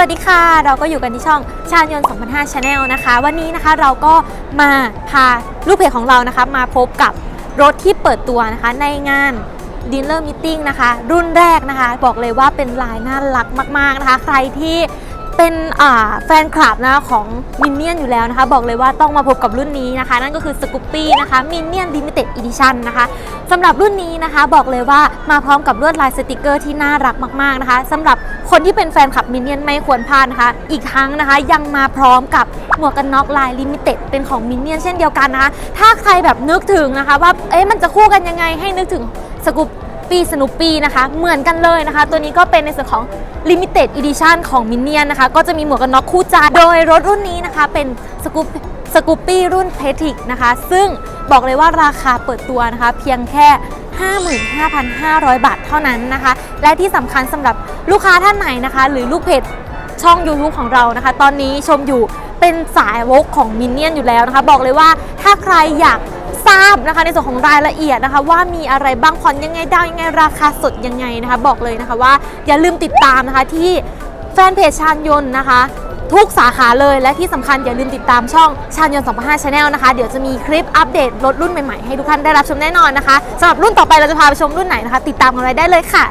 วัสดีค่ะ เราก็อยู่กันที่ช่องชาญยนต์2005 Channel นะคะ วันนี้นะคะเราก็มาพาลูกเพจของเรานะคะ มาพบกับรถที่เปิดตัวนะคะ ในงานดีลเลอร์มิ g นะคะ รุ่นแรกนะคะ บอกเลยว่าเป็นลายน่ารักมาก ๆ นะคะ ใครที่ เป็นแฟนคลับนะของมินเนี่ยนอยู่แล้วนะคะ บอกเลยว่าต้องมาพบกับรุ่นนี้นะคะ นั่นก็คือสกูปปี้นะคะมินเนี่ยน Limited Edition นะคะสำหรับรุ่นนี้นะคะบอกเลยว่ามาพร้อมกับลวดลายสติกเกอร์ที่น่ารักมากๆนะคะสำหรับคนที่เป็นแฟนคลับมินเนี่ยนไม่ควรพลาดนะคะ อีกทั้งนะคะยังมาพร้อมกับหมวกกันน็อกลายลิมิเต็ดเป็นของมินเนี่ยนเช่นเดียวกันนะคะถ้าใครแบบนึกถึงนะคะว่าเอ๊ะมันจะคู่กันยังไงให้นึกถึงสกูป ปี้สนุปปี้นะคะ เหมือนกันเลยนะคะ ตัวนี้ก็เป็นในส่วนของ Limited Edition ของมินเนี่ยนนะคะ ก็จะมีหมวกกันน็อกคู่ใจโดยรถรุ่นนี้นะคะ เป็นสกูปสกูปปี้รุ่นเพทิกนะคะ ซึ่งบอกเลยว่าราคาเปิดตัวนะคะ เพียงแค่ 55,500 บาทเท่านั้นนะคะ และที่สำคัญสำหรับลูกค้าท่านไหนนะคะ หรือลูกเพจช่อง YouTube ของเรานะคะ ตอนนี้ชมอยู่เป็นสายวกของมินเนี่ยนอยู่แล้วนะคะ บอกเลยว่าถ้าใครอยาก ทราบนะคะ ในส่วนของรายละเอียดนะคะ ว่ามีอะไรบ้างผ่อนยังไงดาวยังไงราคาสดยังไงนะคะ บอกเลยนะคะว่าอย่าลืมติดตามนะคะที่แฟนเพจชาญยนต์นะคะ ทุกสาขาเลยและที่สำคัญอย่าลืมติดตามช่องชาญยนต์2.5 Channel นะคะ เดี๋ยวจะมีคลิปอัปเดตรถรุ่นใหม่ๆให้ทุกท่านได้รับชมแน่นอนนะคะสำหรับรุ่นต่อไปเราจะพาไปชมรุ่นไหนนะคะ ติดตามกันไว้ได้เลยค่ะ